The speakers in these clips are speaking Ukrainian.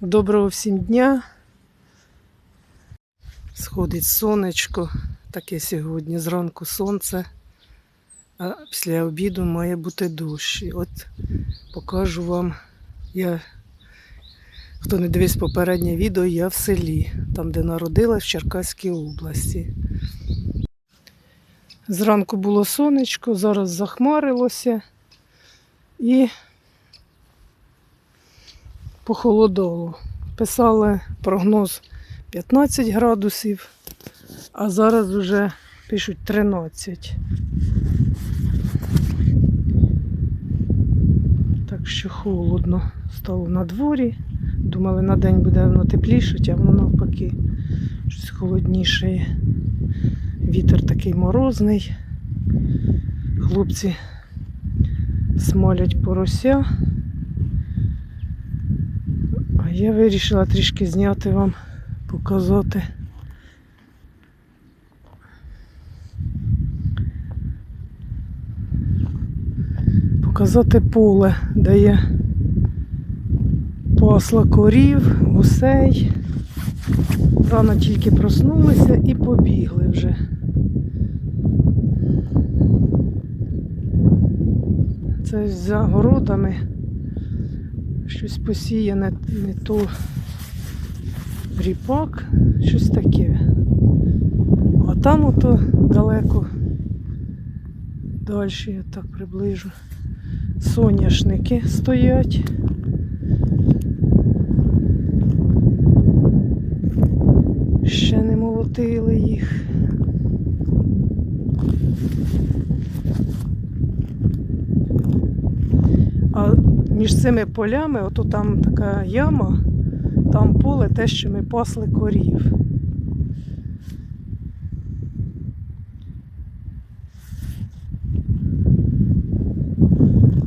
Доброго всім дня. Сходить сонечко, таке сьогодні зранку сонце, а після обіду має бути дощ. І от покажу вам, я, хто не дивився попереднє відео, я в селі, там, де народилась в Черкаській області. Зранку було сонечко, зараз захмарилося і похолодало. Писали прогноз 15 градусів, а зараз вже пишуть 13. Так що холодно стало на дворі. Думали, на день буде воно тепліше, а воно навпаки щось холодніше. Вітер такий морозний. Хлопці смолять порося. Я вирішила трішки зняти вам, показати. Показати поле, де я пасла корів, гусей. Рано тільки проснулися і побігли вже. Це за городами щось посіяне, не то ріпак, щось таке. А там ото далеко, далі я так приближу. Соняшники стоять. Ще не молотили їх. А між цими полями, ото там така яма, там поле те, що ми пасли корів.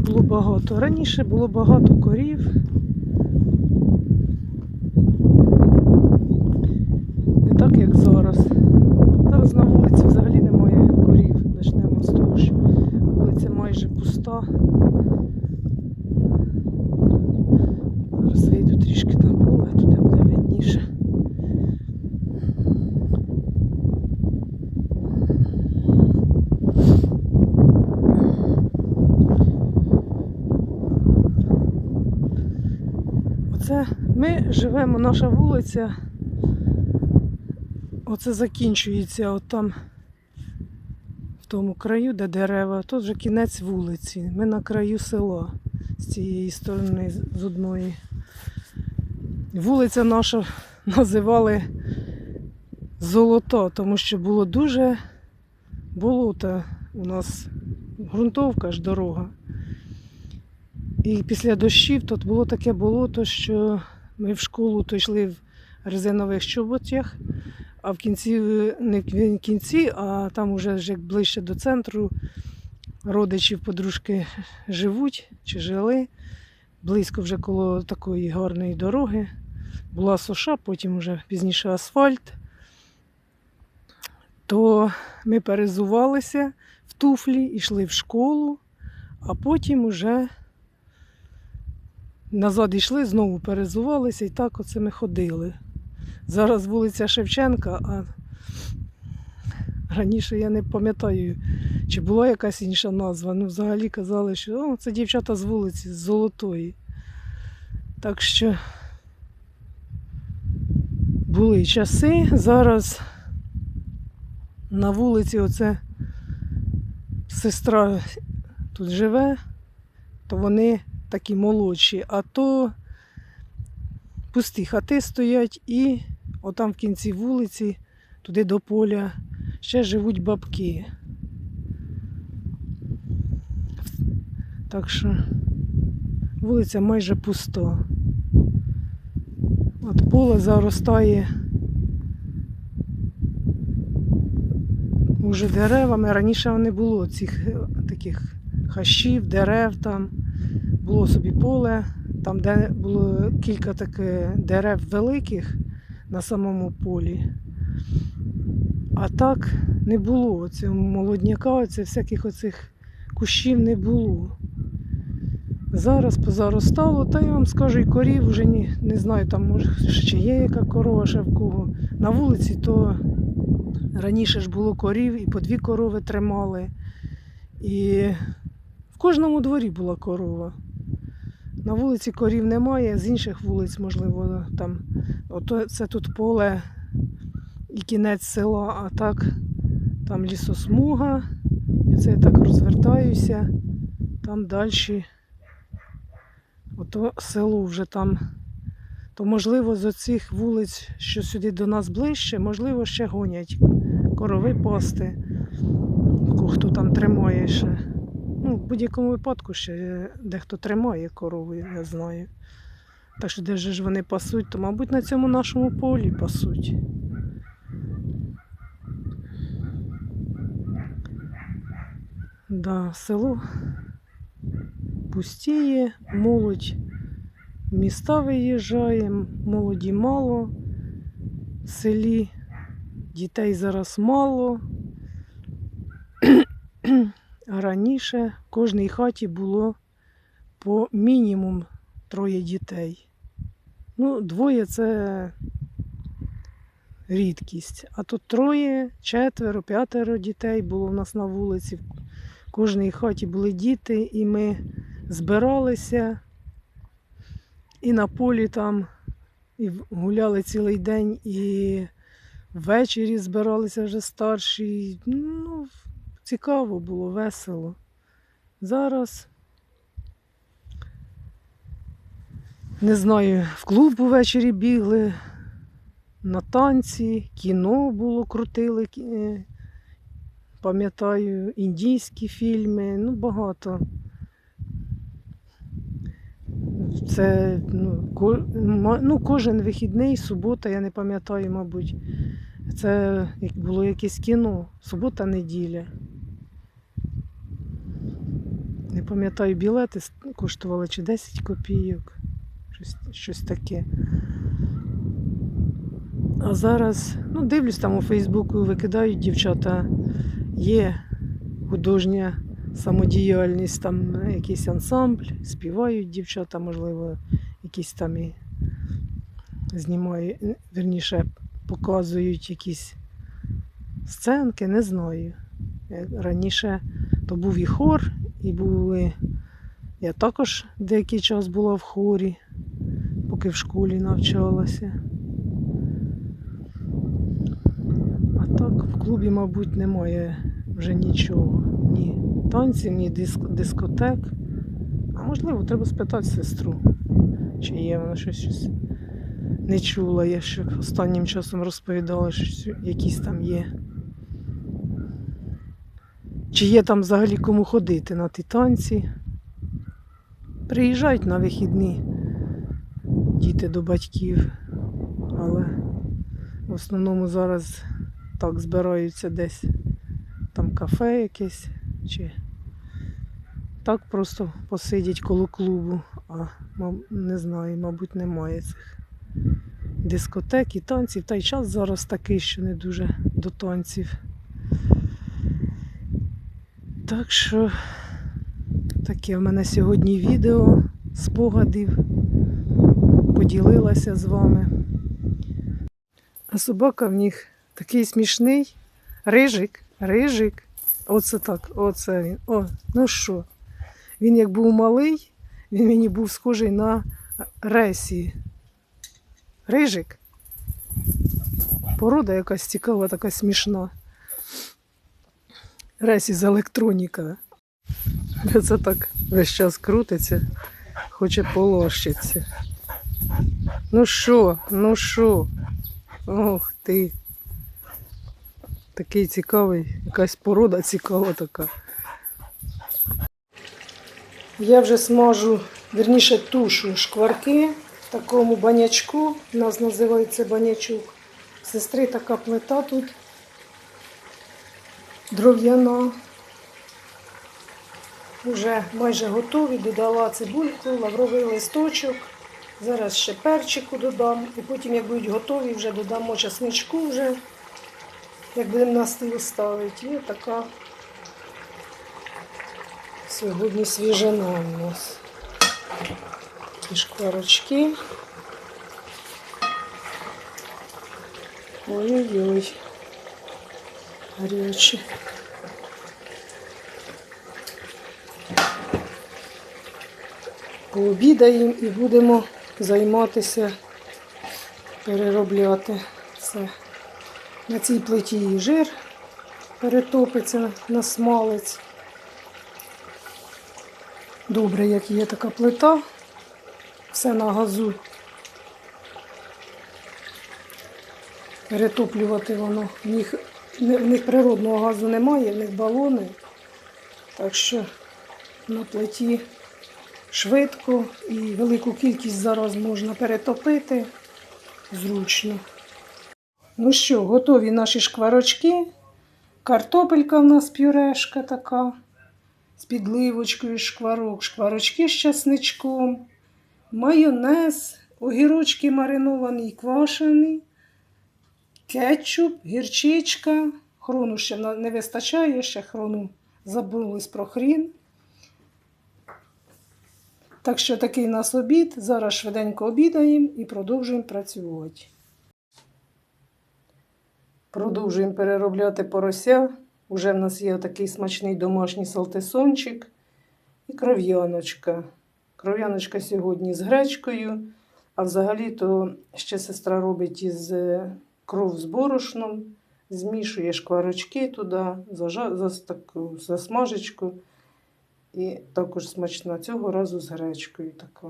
Було багато. Раніше було багато корів. Не так, як зараз. Зараз на вулиці взагалі немає корів. Почнемо з того, що вулиця майже пуста. Зараз вийду трішки на поле, туди буде видніше. Оце ми живемо, наша вулиця. Оце закінчується от там в тому краю, де дерева. Тут вже кінець вулиці. Ми на краю села з цієї сторони, з- одної. Вулиця наша називали Золото, тому що було дуже болото у нас, ґрунтовка ж дорога. І після дощів тут було таке болото, що ми в школу то йшли в резинових чоботях, а в кінці, не в кінці, а там уже як ближче до центру родичів, подружки живуть чи жили. Близько вже коло такої гарної дороги. Була суша, потім вже пізніше асфальт. То ми перезувалися в туфлі, йшли в школу, а потім уже назад йшли, знову перезувалися і так оце ми ходили. Зараз вулиця Шевченка, а раніше я не пам'ятаю, чи була якась інша назва. Ну, взагалі казали, що О, це дівчата з вулиці, з Золотої. Так що були часи. Зараз на вулиці оце сестра тут живе, то вони такі молодші, а то пусті хати стоять і отам в кінці вулиці, туди до поля, ще живуть бабки. Так що вулиця майже пуста. От поле заростає уже деревами. Раніше не було цих е, таких хащів, дерев там. Було собі поле, там, де було кілька таких дерев великих на самому полі. А так не було. Оце молодняка, оце всяких оцих кущів не було. Зараз позаростало, та я вам скажу, і корів вже ні, не знаю, там може ще є яка корова, ще в кого. На вулиці то раніше ж було корів, і по дві корови тримали. І в кожному дворі була корова. На вулиці корів немає, з інших вулиць, можливо, там. Ото це тут поле і кінець села, а так там лісосмуга. І це я так розвертаюся. Там далі. Ото село вже там. То, можливо, з оцих вулиць, що сюди до нас ближче, можливо, ще гонять корови пасти. Хто там тримає ще. Ну, в будь-якому випадку ще дехто тримає корову, я знаю. Так що де ж вони пасуть, то, мабуть, на цьому нашому полі пасуть. Да, село пустіє, молодь міста виїжджає, молоді мало, в селі дітей зараз мало. Раніше в кожній хаті було по мінімум троє дітей. Ну, двоє це рідкість. А тут троє, четверо, п'ятеро дітей було в нас на вулиці. В кожній хаті були діти, і ми збиралися і на полі там, і гуляли цілий день, і ввечері збиралися вже старші. Ну, цікаво було, весело. Зараз. Не знаю, в клуб увечері бігли, на танці, кіно було, крутили. е, Пам'ятаю, індійські фільми, ну багато. Це ну, ну, кожен вихідний, субота, я не пам'ятаю, мабуть. Це було якесь кіно, субота, неділя. Не пам'ятаю, білети коштували чи 10 копійок, щось, щось таке. А зараз, ну, дивлюсь там у Фейсбуку, викидають дівчата, є художня самодіяльність, там якийсь ансамбль, співають дівчата, можливо, якісь там і знімають, е, вірніше, показують якісь сценки, не знаю. Е, Раніше то був і хор, і були. Я також деякий час була в хорі, поки в школі навчалася. А так в клубі, мабуть, немає вже нічого. Ні танців, ні диск- дискотек. А можливо, треба спитати сестру, чи є вона щось, щось не чула. Я ще останнім часом розповідала, що якісь там є. Чи є там взагалі кому ходити на ті танці? Приїжджають на вихідні діти до батьків, але в основному зараз так збираються десь там кафе якесь, чи так просто посидять коло клубу, а не знаю, мабуть, немає цих дискотек і танців. Та й час зараз такий, що не дуже до танців. Так що таке в мене сьогодні відео спогадів. Поділилася з вами. А собака в них такий смішний. Рижик, рижик. Оце так, оце він. О, ну що? Він як був малий, він мені був схожий на ресі. Рижик. Порода якась цікава, така смішна. Ресі з електроніка. Це так весь час крутиться, хоче полощитися. Ну що, ну що? Ох ти. Такий цікавий, якась порода цікава така. Я вже смажу, верніше тушу шкварки в такому банячку. У нас називається банячок. Сестри така плита тут дров'яна. Вже майже готові. Додала цибульку, лавровий листочок. Зараз ще перчику додам. І потім, як будуть готові, вже додамо часничку вже, як будемо на стіл ставити. І така сьогодні свіжина у нас. І шкварочки. Ой-ой-ой. Гарячі. Пообідаємо і будемо займатися переробляти все. На цій плиті і жир перетопиться на смалець. Добре, як є така плита, все на газу. Перетоплювати воно. Них, в них природного газу немає, в них балони. Так що на плиті швидко і велику кількість зараз можна перетопити зручно. Ну що, готові наші шкварочки. Картопелька в нас пюрешка така. З підливочкою шкварок, шкварочки з часничком, майонез, огірочки мариновані і квашені, кетчуп, гірчичка. Хрону ще не вистачає, ще хрону забулись про хрін. Так що такий у нас обід. Зараз швиденько обідаємо і продовжуємо працювати. Продовжуємо переробляти порося. Уже в нас є такий смачний домашній салтисончик і кров'яночка. Кров'яночка сьогодні з гречкою, а взагалі-то ще сестра робить із е, кров з борошном, змішує шкварочки туди, за таку засмажечку. І також смачна цього разу з гречкою така.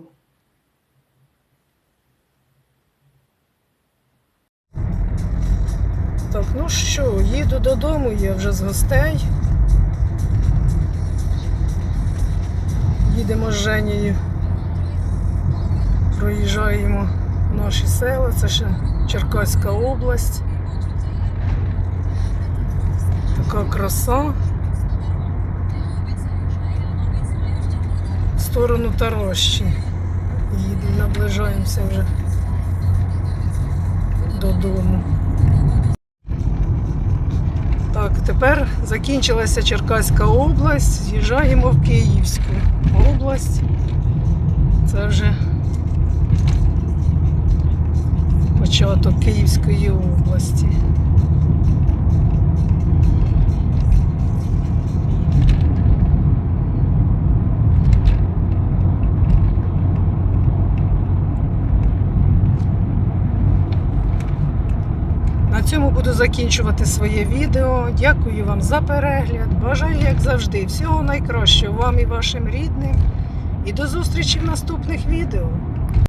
Так, ну що, їду додому, я вже з гостей. Їдемо з Женєю. Проїжджаємо наші села, це ще Черкаська область. Така краса. В сторону Тарощі. Наближаємося вже додому. Так, тепер закінчилася Черкаська область, з'їжджаємо в Київську область. Це вже початок Київської області. На цьому буду закінчувати своє відео. Дякую вам за перегляд. Бажаю, як завжди, всього найкращого вам і вашим рідним. І до зустрічі в наступних відео.